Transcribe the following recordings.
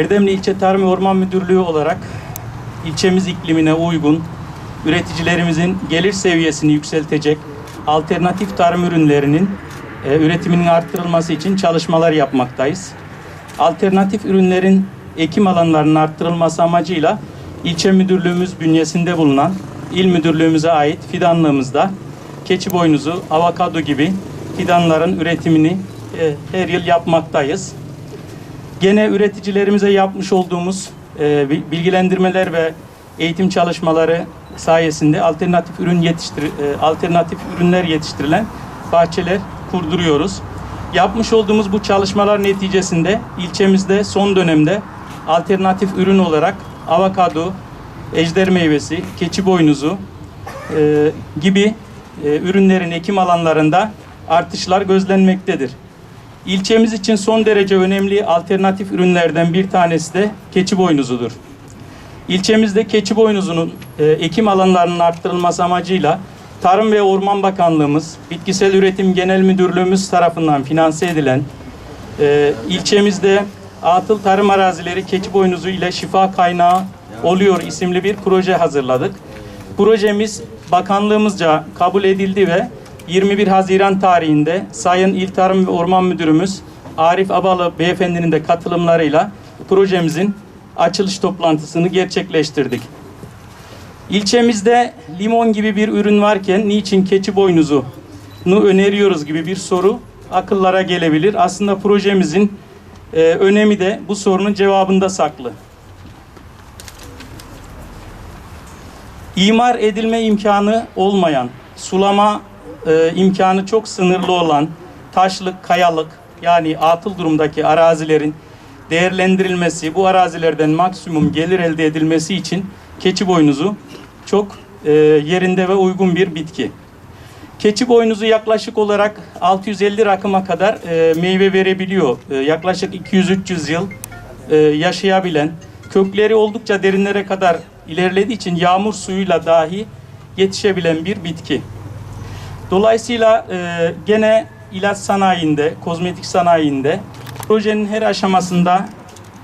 Erdemli İlçe Tarım ve Orman Müdürlüğü olarak ilçemiz iklimine uygun, üreticilerimizin gelir seviyesini yükseltecek alternatif tarım ürünlerinin e, üretiminin arttırılması için çalışmalar yapmaktayız. Alternatif ürünlerin ekim alanlarının arttırılması amacıyla ilçe müdürlüğümüz bünyesinde bulunan il müdürlüğümüze ait fidanlığımızda keçi boynuzu, avokado gibi fidanların üretimini e, her yıl yapmaktayız. Gene üreticilerimize yapmış olduğumuz e, bi- bilgilendirmeler ve eğitim çalışmaları sayesinde alternatif ürün yetiştir e, alternatif ürünler yetiştirilen bahçeler kurduruyoruz. Yapmış olduğumuz bu çalışmalar neticesinde ilçemizde son dönemde alternatif ürün olarak avokado, ejder meyvesi, keçi boynuzu e, gibi e, ürünlerin ekim alanlarında artışlar gözlenmektedir. İlçemiz için son derece önemli alternatif ürünlerden bir tanesi de keçi boynuzudur. İlçemizde keçi boynuzunun e, ekim alanlarının arttırılması amacıyla Tarım ve Orman Bakanlığımız, Bitkisel Üretim Genel Müdürlüğümüz tarafından finanse edilen e, ilçemizde atıl tarım arazileri keçi boynuzu ile şifa kaynağı oluyor isimli bir proje hazırladık. Projemiz bakanlığımızca kabul edildi ve 21 Haziran tarihinde Sayın İl Tarım ve Orman Müdürümüz Arif Abalı beyefendinin de katılımlarıyla projemizin açılış toplantısını gerçekleştirdik. İlçemizde limon gibi bir ürün varken niçin keçi boynuzunu öneriyoruz gibi bir soru akıllara gelebilir. Aslında projemizin e, önemi de bu sorunun cevabında saklı. İmar edilme imkanı olmayan, sulama e, imkanı çok sınırlı olan taşlık, kayalık yani atıl durumdaki arazilerin değerlendirilmesi, bu arazilerden maksimum gelir elde edilmesi için keçi boynuzu çok e, yerinde ve uygun bir bitki. Keçi boynuzu yaklaşık olarak 650 rakıma kadar e, meyve verebiliyor. E, yaklaşık 200-300 yıl e, yaşayabilen, kökleri oldukça derinlere kadar ilerlediği için yağmur suyuyla dahi yetişebilen bir bitki. Dolayısıyla e, gene ilaç sanayinde, kozmetik sanayinde projenin her aşamasında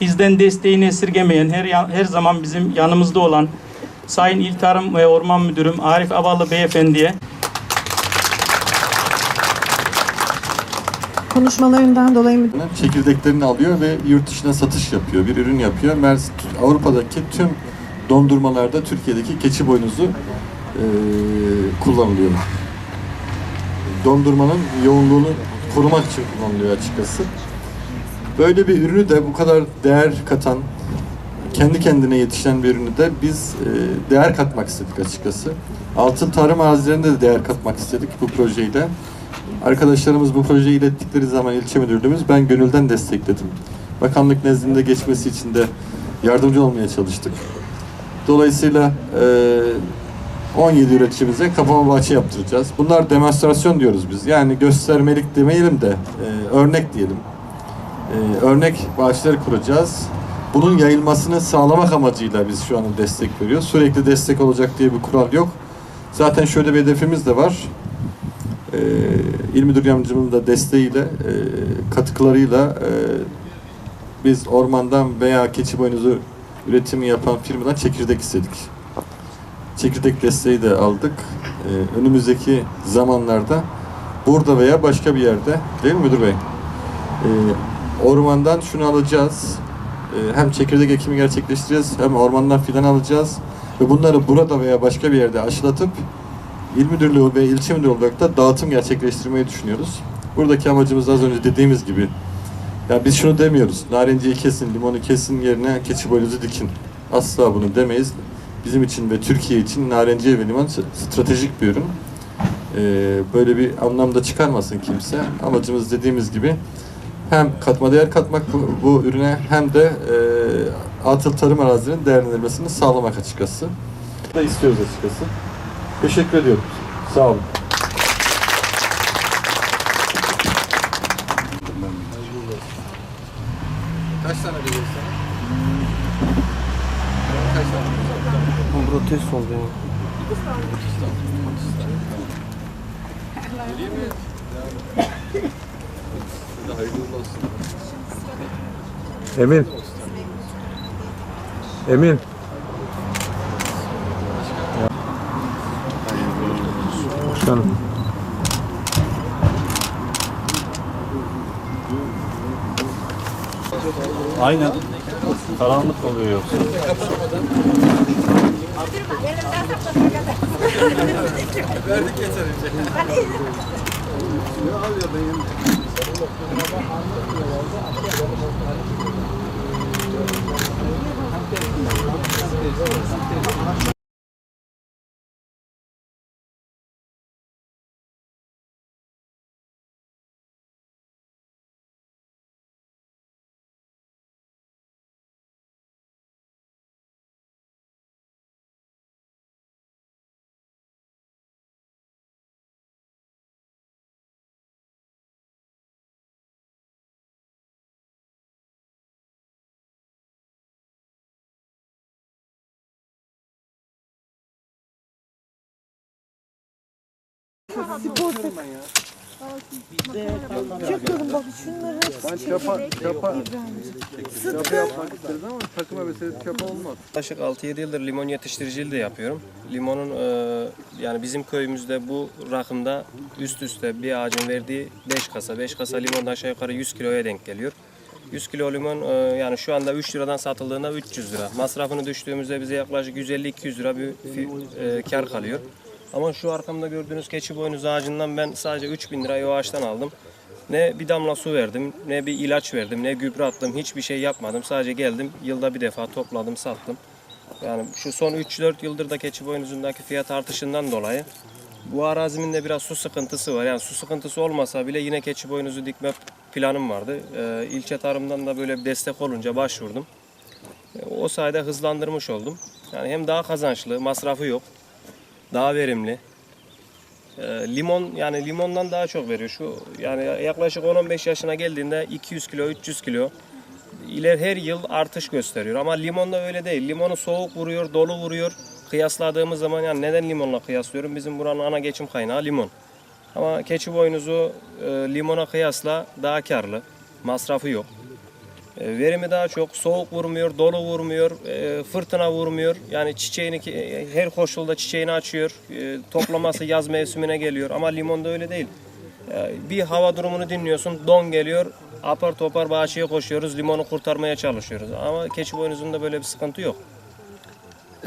bizden desteğini esirgemeyen, her her zaman bizim yanımızda olan Sayın İl Tarım ve Orman Müdürüm Arif Abalı Beyefendi'ye Konuşmalarından dolayı çekirdeklerini alıyor ve yurt dışına satış yapıyor. Bir ürün yapıyor. Mers Avrupa'daki tüm dondurmalarda Türkiye'deki keçi boynuzu eee, kullanılıyor. Dondurmanın yoğunluğunu korumak için kullanılıyor açıkçası. Böyle bir ürünü de bu kadar değer katan, kendi kendine yetişen bir ürünü de biz eee, değer katmak istedik açıkçası. Altın tarım arazilerinde de değer katmak istedik bu projeyle. Arkadaşlarımız bu projeyi ilettikleri zaman ilçe müdürlüğümüz ben gönülden destekledim. Bakanlık nezdinde geçmesi için de yardımcı olmaya çalıştık. Dolayısıyla eee 17 üreticimize kapama bahçe yaptıracağız. Bunlar demonstrasyon diyoruz biz. Yani göstermelik demeyelim de eee, örnek diyelim. Eee, örnek bahçeler kuracağız. Bunun yayılmasını sağlamak amacıyla biz şu an destek veriyoruz. Sürekli destek olacak diye bir kural yok. Zaten şöyle bir hedefimiz de var. Ee, İl Müdür Yardımcımın da desteğiyle, e, katkılarıyla e, biz ormandan veya keçi boynuzu üretimi yapan firmadan çekirdek istedik. Çekirdek desteği de aldık. Ee, önümüzdeki zamanlarda burada veya başka bir yerde değil mi müdür bey? Ee, ormandan şunu alacağız. Ee, hem çekirdek ekimi gerçekleştireceğiz hem ormandan fidan alacağız. Ve bunları burada veya başka bir yerde aşılatıp İl Müdürlüğü ve ilçe müdürlüğü olarak da dağıtım gerçekleştirmeyi düşünüyoruz. Buradaki amacımız az önce dediğimiz gibi ya biz şunu demiyoruz. Narenciyi kesin, limonu kesin yerine keçi boynuzu dikin. Asla bunu demeyiz. Bizim için ve Türkiye için narenciye ve limon stratejik bir ürün. Ee, böyle bir anlamda çıkarmasın kimse. Amacımız dediğimiz gibi hem katma değer katmak bu, bu ürüne hem de e, atıl tarım arazilerinin değerlendirilmesini sağlamak açıkçası. Da istiyoruz açıkçası. Teşekkür ediyorum. Sağ olun. Kaç tane sana? Kaç tane? Protest oldu ya. Hayırlı olsun. Emin. Emin. Başkanım. Aynen. Karanlık oluyor yoksa. Verdik yeter önce. Ne alıyor benim? Çakıyorum bak şunları hepsi Çapa, çapa, çapa yapmak. Yaklaşık 6-7 yıldır limon yetiştiriciliği de yapıyorum. Limonun e, yani bizim köyümüzde bu rakımda üst üste bir ağacın verdiği 5 kasa, 5 kasa limon aşağı yukarı 100 kiloya denk geliyor. 100 kilo limon e, yani şu anda 3 liradan satıldığında 300 lira. Masrafını düştüğümüzde bize yaklaşık 150-200 lira bir e, kar kalıyor. Ama şu arkamda gördüğünüz keçi boynuz ağacından ben sadece 3000 lirayı o ağaçtan aldım. Ne bir damla su verdim, ne bir ilaç verdim, ne gübre attım, hiçbir şey yapmadım. Sadece geldim, yılda bir defa topladım, sattım. Yani şu son 3-4 yıldır da keçi boynuzundaki fiyat artışından dolayı bu arazimin de biraz su sıkıntısı var. Yani su sıkıntısı olmasa bile yine keçi boynuzu dikme planım vardı. Ee, ilçe tarımdan da böyle bir destek olunca başvurdum. Ee, O sayede hızlandırmış oldum. Yani hem daha kazançlı, masrafı yok, daha verimli. Ee, limon yani limondan daha çok veriyor. Şu yani yaklaşık 10-15 yaşına geldiğinde 200 kilo, 300 kilo iler her yıl artış gösteriyor. Ama limonda öyle değil. Limonu soğuk vuruyor, dolu vuruyor. Kıyasladığımız zaman yani neden limonla kıyaslıyorum? Bizim buranın ana geçim kaynağı limon. Ama keçi boynuzu e, limona kıyasla daha karlı. Masrafı yok. E, verimi daha çok. Soğuk vurmuyor, dolu vurmuyor, e, fırtına vurmuyor. Yani çiçeğini e, her koşulda çiçeğini açıyor. Toplaması yaz mevsimine geliyor. Ama limonda öyle değil. Bir hava durumunu dinliyorsun, don geliyor. Apar topar bahçeye koşuyoruz, limonu kurtarmaya çalışıyoruz. Ama keçi boynuzunda böyle bir sıkıntı yok.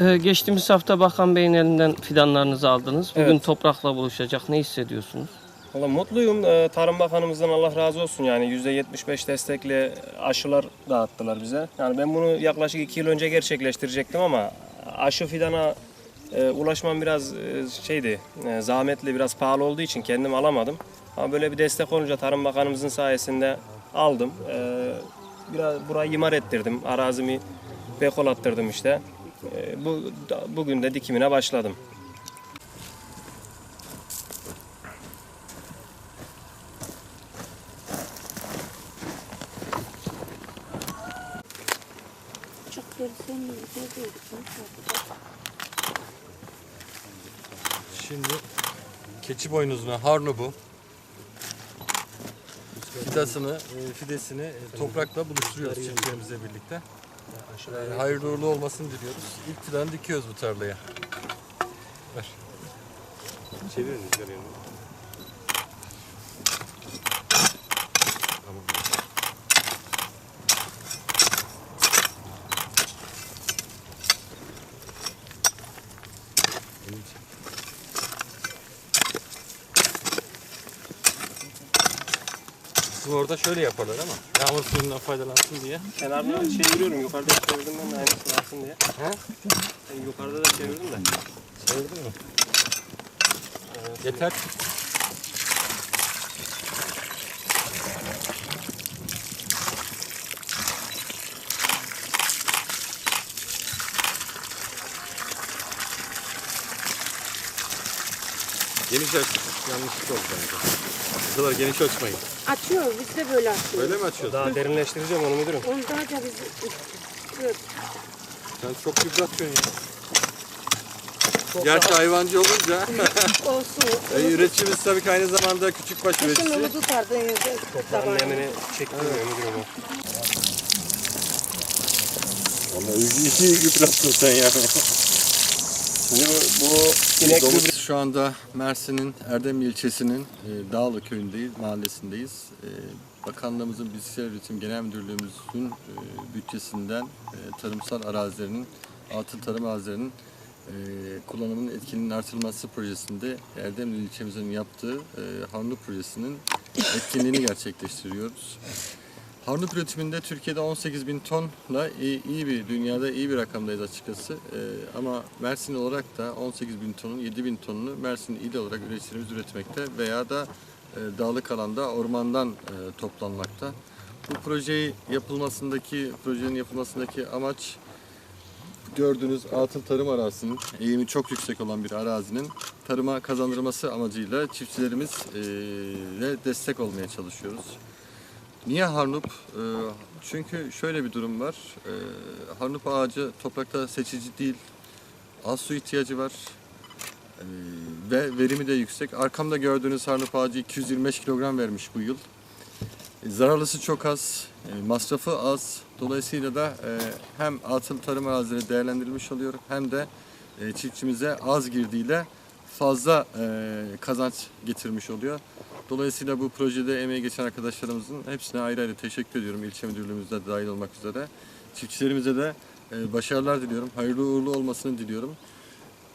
Ee, geçtiğimiz hafta Bakan Bey'in elinden fidanlarınızı aldınız. Bugün Evet. toprakla buluşacak. Ne hissediyorsunuz? Valla mutluyum. Ee, Tarım Bakanımızdan Allah razı olsun. Yani %75 destekli aşılar dağıttılar bize. Yani ben bunu yaklaşık 2 yıl önce gerçekleştirecektim ama aşı fidana e, ulaşmam biraz e, şeydi, e, zahmetli, biraz pahalı olduğu için kendim alamadım. Ama böyle bir destek olunca Tarım Bakanımızın sayesinde aldım. Ee, biraz burayı imar ettirdim. Arazimi bekol attırdım işte. Ee, bu bugün de dikimine başladım. Keçi boynuzuna harnu bu. Fidasını, e, fidesini e, toprakla buluşturuyoruz çiftçilerimizle birlikte. E, Hayırlı uğurlu olmasını diliyoruz. İlk fidanı dikiyoruz bu tarlaya. Ver. Bizim orada şöyle yaparlar ama yağmur suyundan faydalansın diye. Kenarına çeviriyorum. Yukarıda çevirdim ben de aynısını alsın diye. He? Ben yukarıda da çevirdim de. Çevirdin mi? Yeter. Geniş açtık. Yanlışlık oldu bence. Bu kadar geniş açmayın. Açıyor. Biz de böyle açıyoruz. Öyle mi açıyorsun? Daha derinleştireceğim onu müdürüm. Onu daha da biz... Evet. Sen çok yıpratıyorsun ya. Gerçi hayvancı olunca Olsun. e, üreticimiz tabii ki aynı zamanda küçükbaş Kışın üreticisi. onu tutardı. evde Toprağın nemini çekmiyor müdürüm o. Vallahi iyi, iyi gübretsin sen yani. Şimdi bu, bu inek gübre Şu anda Mersin'in Erdemli ilçesinin e, Dağlı köyündeyiz, mahallesindeyiz. E, Bakanlığımızın Bilgisayar Üretim Genel Müdürlüğümüzün e, bütçesinden e, tarımsal arazilerinin, altın tarım arazilerinin e, kullanımının etkinliğinin artırılması projesinde Erdemli ilçemizin yaptığı e, Harnlı projesinin etkinliğini gerçekleştiriyoruz. Harnup üretiminde Türkiye'de 18 bin tonla iyi, iyi bir dünyada iyi bir rakamdayız açıkçası. Ee, ama Mersin olarak da 18 bin tonun 7 bin tonunu Mersin il olarak üreticilerimiz üretmekte veya da e, dağlık alanda ormandan e, toplanmakta. Bu projeyi yapılmasındaki projenin yapılmasındaki amaç gördüğünüz altın tarım arazisinin eğimi çok yüksek olan bir arazinin tarıma kazandırılması amacıyla çiftçilerimiz e, ve destek olmaya çalışıyoruz. Niye harnup? Ee, çünkü şöyle bir durum var. Ee, harnup ağacı toprakta seçici değil. Az su ihtiyacı var. Ee, ve verimi de yüksek. Arkamda gördüğünüz harnup ağacı 225 kilogram vermiş bu yıl. Zararlısı çok az, e, masrafı az. Dolayısıyla da e, hem atıl tarım arazileri değerlendirilmiş oluyor hem de e, çiftçimize az girdiğiyle fazla e, kazanç getirmiş oluyor. Dolayısıyla bu projede emeği geçen arkadaşlarımızın hepsine ayrı ayrı teşekkür ediyorum. İlçe müdürlüğümüzde dahil olmak üzere. Çiftçilerimize de e, başarılar diliyorum. Hayırlı uğurlu olmasını diliyorum.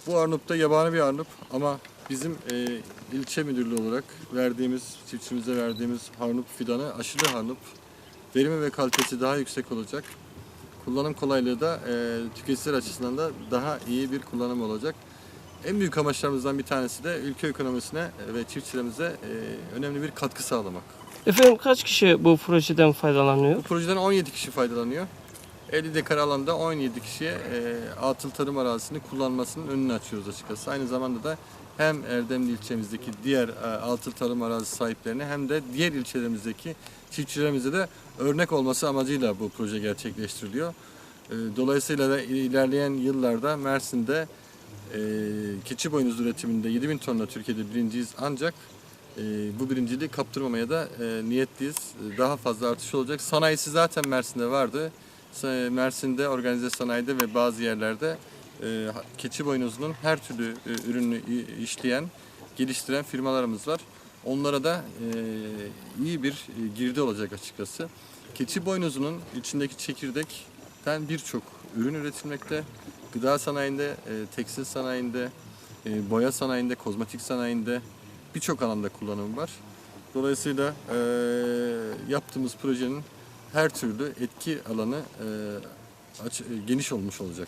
Bu Arnavut da yabani bir Arnavut ama bizim e, ilçe müdürlüğü olarak verdiğimiz, çiftçimize verdiğimiz Harnup fidanı aşılı Harnup. Verimi ve kalitesi daha yüksek olacak. Kullanım kolaylığı da e, tüketiciler açısından da daha iyi bir kullanım olacak. En büyük amaçlarımızdan bir tanesi de ülke ekonomisine ve çiftçilerimize e, önemli bir katkı sağlamak. Efendim kaç kişi bu projeden faydalanıyor? Bu projeden 17 kişi faydalanıyor. 50 dekar alanda 17 kişiye e, atıl tarım arazisini kullanmasının önünü açıyoruz açıkçası. Aynı zamanda da hem Erdemli ilçemizdeki diğer e, atıl tarım arazisi sahiplerine hem de diğer ilçelerimizdeki çiftçilerimize de örnek olması amacıyla bu proje gerçekleştiriliyor. E, dolayısıyla da ilerleyen yıllarda Mersin'de e, keçi boynuz üretiminde 7000 tonla Türkiye'de birinciyiz ancak e, bu birinciliği kaptırmamaya da e, niyetliyiz. Daha fazla artış olacak. Sanayisi zaten Mersin'de vardı. Mersin'de organize sanayide ve bazı yerlerde e, keçi boynuzunun her türlü e, ürünü işleyen, geliştiren firmalarımız var. Onlara da e, iyi bir e, girdi olacak açıkçası. Keçi boynuzunun içindeki çekirdekten birçok ürün üretilmekte. Gıda sanayinde, e, tekstil sanayinde, e, boya sanayinde, kozmetik sanayinde birçok alanda kullanımı var. Dolayısıyla e, yaptığımız projenin her türlü etki alanı e, aç- e, geniş olmuş olacak.